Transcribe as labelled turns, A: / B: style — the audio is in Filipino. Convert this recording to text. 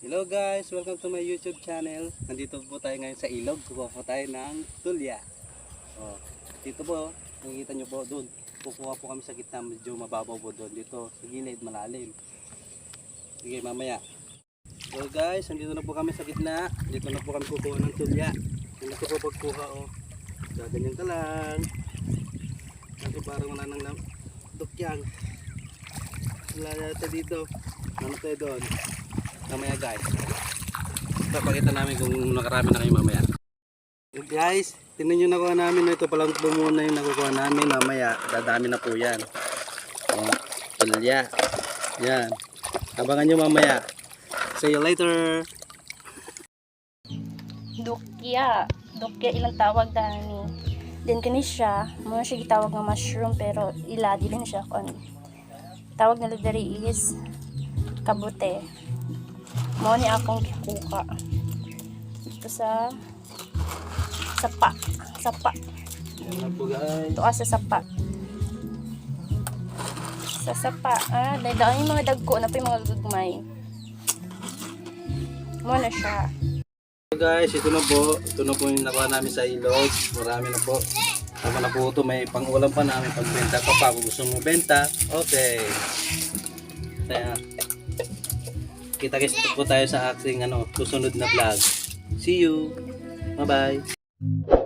A: Hello guys, welcome to my YouTube channel. Nandito po tayo ngayon sa ilog. Kukuha tayo ng tulya. Oh, dito po, nakikita nyo po doon. Kukuha po kami sa gitna, medyo mababaw po doon. Dito, sa gilid, malalim. Sige, mamaya. So guys, nandito na po kami sa gitna. Dito na po kami kukuha ng tulya. Dito po pagkuha, oh. Gaganyan ka lang. Kasi parang wala nang dukyang. Wala yata dito. Ano tayo doon? Mamaya guys. Papakita namin kung nakarami na kayo mamaya. So guys, tingnan nyo nakuha namin. Ito palang po muna yung nakukuha namin. Mamaya, dadami na po yan. O, palya. Yan. Abangan nyo mamaya. See you later.
B: Dukya. Dukya ilang tawag dani. Then kani siya, mo siya gitawag nga mushroom pero ila dili na siya kon. Tawag nila diri is kabute. Mo ni akong gikuka. Dito sa sapa. Sapa. Ito sa sapa. Sa sapa. Ah, dahil daan yung mga dagko na pa yung mga gagmay. Mo na siya.
A: So guys, ito na po. Ito na po yung nakuha namin sa ilog. Marami na po. Tama na po ito. May pang-ulam pa namin. Pagbenta pa pa. Kung gusto mo benta, okay. Kaya, Kita-kits po tayo sa aking ano, susunod na vlog. See you! Bye-bye!